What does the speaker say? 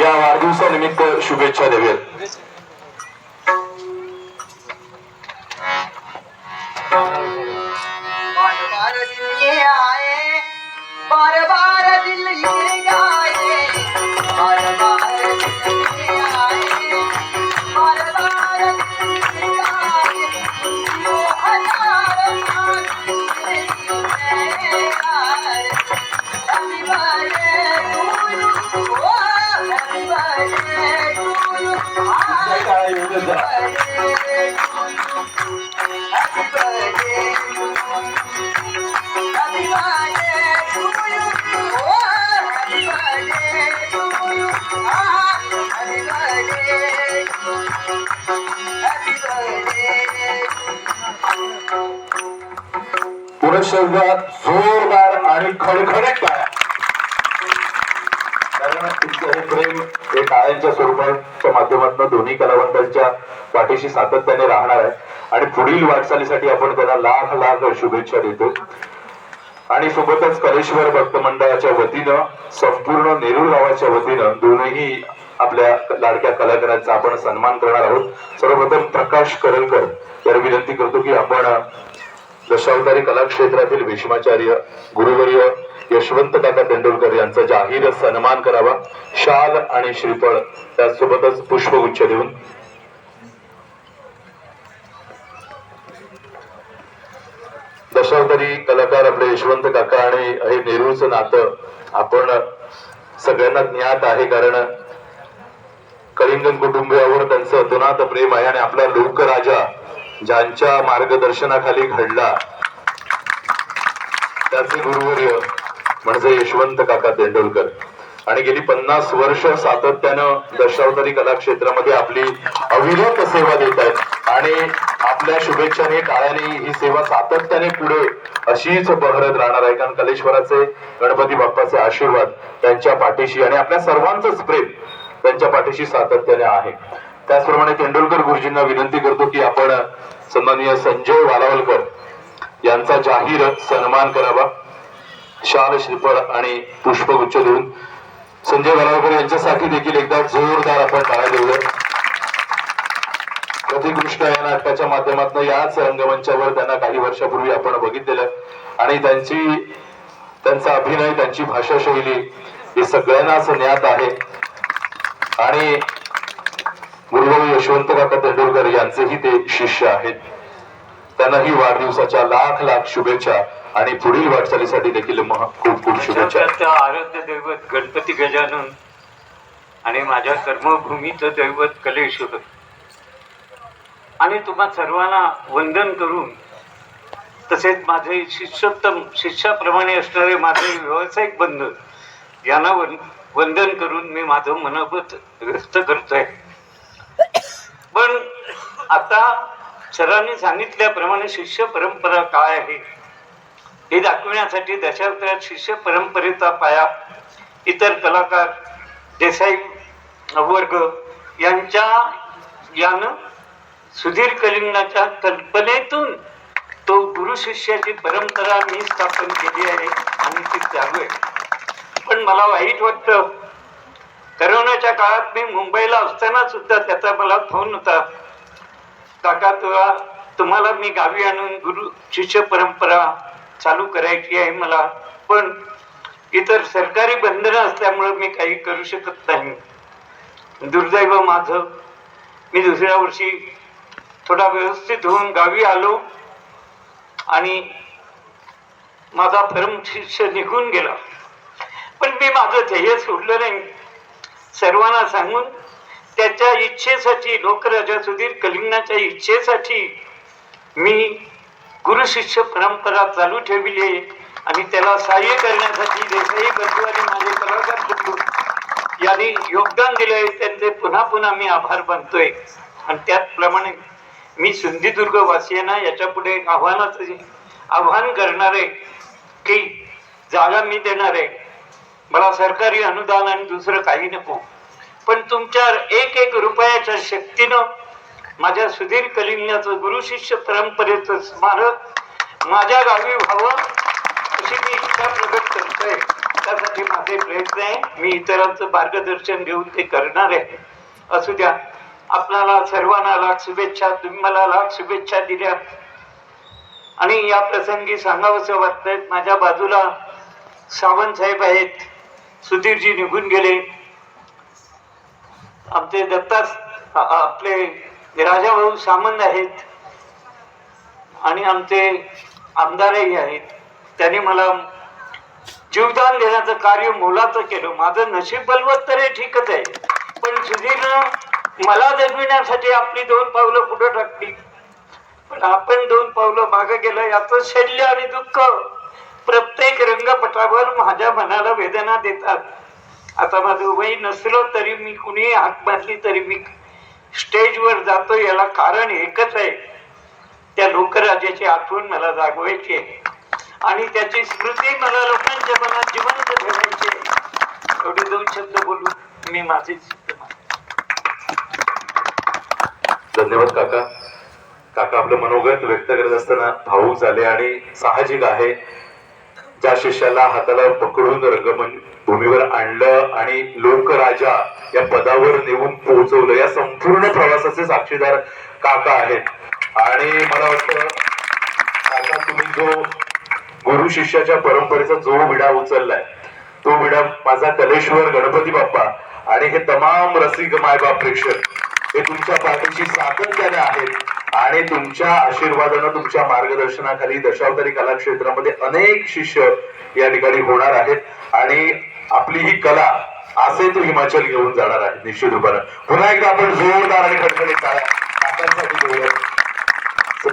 या वाढदिवसानिमित्त शुभेच्छा देऊयात. बार बार पुरशब्दात जोरदार आणि खडखडीत पाया. कारण इतकं हे प्रेम हे टाळ्यांच्या स्वरूपाच्या माध्यमातून दोन्ही कलावंतांच्या पाठीशी सातत्याने राहणार आहे. आणि पुढील वाटचालीसाठी आपण त्यांना लाख लाख शुभेच्छा देतो. आणि सोबतच कलेश्वर भक्त मंडळाच्या वतीनं संपूर्ण नेरूळ गावाच्या वतीनं दोनही आपल्या लाडक्या कलाकारांचा आपण सन्मान करणार आहोत. सर्वप्रथम प्रकाश करलकर याला विनंती करतो की आपण दशावतारी कला क्षेत्रातील भीष्माचार्य गुरुवर्य यशवंत काका तेंडुलकर यांचा जाहीर सन्मान करावा. शाल आणि श्रीफळ त्यासोबतच पुष्पगुच्छ देऊन. दशावतारी कलाकार आपले यशवंत काका आणि हे नेहरूच नातं आपण सगळ्यांना ज्ञात आहे कारण कलिंगन कुटुंबियावर त्यांचं अतुनात प्रेम आहे आणि आपला लोकराजा ज्यांच्या मार्गदर्शनाखाली घडला त्याचे गुरुवर्य म्हणजे यशवंत काका तेंडुलकर. आणि गेली पन्नास वर्ष सातत्यानं दशावतारी कला क्षेत्रामध्ये आपली अविरत सेवा देत आहेत. आणि आपल्या शुभेच्छाने काळाने ही सेवा सातत्याने पुढे अशीच बहरत राहणार आहे. कारण कलेश्वराचे गणपती बाप्पाचे आशीर्वाद त्यांच्या पाठीशी आणि आपल्या सर्वांचंच प्रेम त्यांच्या पाठीशी सातत्याने आहे. त्याचप्रमाणे तेंडुलकर गुरुजींना विनंती करतो की आपण सन्माननीय संजय वालावलकर यांचा जाहीर सन्मान करावा. शाल श्रीफळ आणि पुष्पगुच्छ देऊन संजय वालावलकर यांच्यासाठी देखील एकदा जोरदार आपण टाळ्या देऊया प्रतिकृष्ट या नाटकाच्या माध्यमातून याच रंगमंचावर त्यांना काही वर्षापूर्वी आपण बघितलेलं आणि त्यांची त्यांचा अभिनय त्यांची भाषाशैली हे सगळ्यांनाच ज्ञात आहे. आणि यशवंत काका तेंडुलकर यांचेही ते शिष्य आहेत. त्यांनाही वाढदिवसाच्या लाख लाख शुभेच्छा आणि पुढील वाटचालीसाठी देखील खूप खूप शुभेच्छा. आराध्य दैवत गणपती गजानन आणि माझ्या कर्मभूमीचं दैवत कलेश्वर. आणि तुम्हा सर्वांना वंदन करून तसेच माझे शिष्योत्तम शिष्याप्रमाणे असणारे माझे व्यावसायिक बंधू यांना वंदन करून मी माझं मनोगत व्यक्त करतोय. पण आता सरांनी सांगितल्याप्रमाणे शिष्य परंपरा काय आहे? हे दाखवण्यासाठी दशावतारात शिष्य परंपरेचा पाया इतर कलाकार देसाई वर्ग यांच्या यानं सुधीर कलिंगाच्या कल्पनेतून तो गुरु शिष्याची परंपरा मी स्थापन केली आहे आणि ती चालू आहे पण मला वाईट वाटतं करोनाच्या काळात मी मुंबईला असताना सुद्धा त्याचा मला फोन होता काका तुला तुम्हाला मी गावी आणून गुरु शिष्य परंपरा चालू करायची आहे मला. पण इतर सरकारी बंधनं असल्यामुळं मी काही करू शकत नाही. दुर्दैव माझं. मी दुसऱ्या वर्षी थोडा व्यवस्थित होऊन गावी आलो आणि माझा परम शिष्य निघून गेला. पण मी माझं ध्येय सोडलं नाही. सर्वांना सांगून त्याच्या इच्छेसाठी लोकराजा सुधीर कलिंगाच्या इच्छेसाठी मी गुरु शिष्य परंपरा चालू ठेवली आहे आणि त्याला सहाय्य करण्यासाठी देसाई बंधू आणि माझे कलाकार बंधू यांनी योगदान दिले आहे. त्यांचे पुन्हा पुन्हा मी आभार मानतोय. आणि त्याचप्रमाणे मी सिंधुदुर्ग वासियांना याच्यापुढे एक आव्हानाचं आव्हान करणार आहे की जागा मी देणार आहे. मला सरकारी अनुदान आणि दुसरं काही नको. पण तुमच्या एक एक रुपयाच्या शक्तीनं माझ्या सुधीर कलिंगाचं गुरु शिष्य परंपरेचं स्मारक माझ्या गावी व्हावं अशी मी इच्छा प्रकट करतोय. त्यासाठी माझे प्रयत्न आहे. मी इतरांचं मार्गदर्शन घेऊन ते करणार आहे. असू द्या. आपल्याला सर्वांना लाख शुभेच्छा तुम्ही मला लाख शुभेच्छा दिल्या. आणि या प्रसंगी सांगावंसं वाटतंय माझ्या बाजूला सावंत साहेब आहेत. सुधीरजी निघून गेले. आमचे दत्तास आपले राजाभाऊ सामंत आहेत. आणि आमचे आमदारही आहेत. त्यांनी मला जीवदान देण्याचं कार्य मोलाचं केलं. माझं नशीब बलवत तर हे ठीकच आहे. पण सुधीरनं मला जगविण्यासाठी आपली दोन पावलं पुढे टाकली? पण आपण दोन पावलं मागे गेलं याचं शल्य आणि दुःख प्रत्येक रंगपटावर माझ्या मनाला वेदना देतात. आता माझं वय नसलो तरी मी कुणी हात बांधली तरी मी स्टेजवर जातो याला कारण एकच आहे. त्या लोकराजाची आठवण मला जागवायची आहे. आणि त्याची स्मृती मला लोकांच्या मनात जिवंत ठेवायची आहे. एवढे दोन शब्द बोलून मी माझे धन्यवाद काका. काका आपलं मनोगत व्यक्त करत असताना भाऊक झाले आणि साहजिक आहे. त्या शिष्याला हाताला पकडून रंगमंच भूमीवर आणलं आणि लोकराजा या पदावर नेऊन पोहोचवलं. या संपूर्ण प्रवासाचे साक्षीदार काका आहेत. आणि मला वाटतं काका तुम्ही जो गुरु शिष्याच्या परंपरेचा जो विडा उचललाय तो विडा माझा कलेश्वर गणपती बाप्पा आणि हे तमाम रसिक मायबाप प्रेक्षक हे तुमच्या पाठीशी सातत्याने आहेत. आणि तुमच्या आशीर्वादानं तुमच्या मार्गदर्शनाखाली दशावतारी कला क्षेत्रामध्ये अनेक शिष्य या ठिकाणी होणार आहेत. आणि आपली ही कला असे तो हिमाचल घेऊन जाणार आहे निश्चित रूपानं. पुन्हा एकदा आपण जोरदार आणि खडखडीत टाळ्या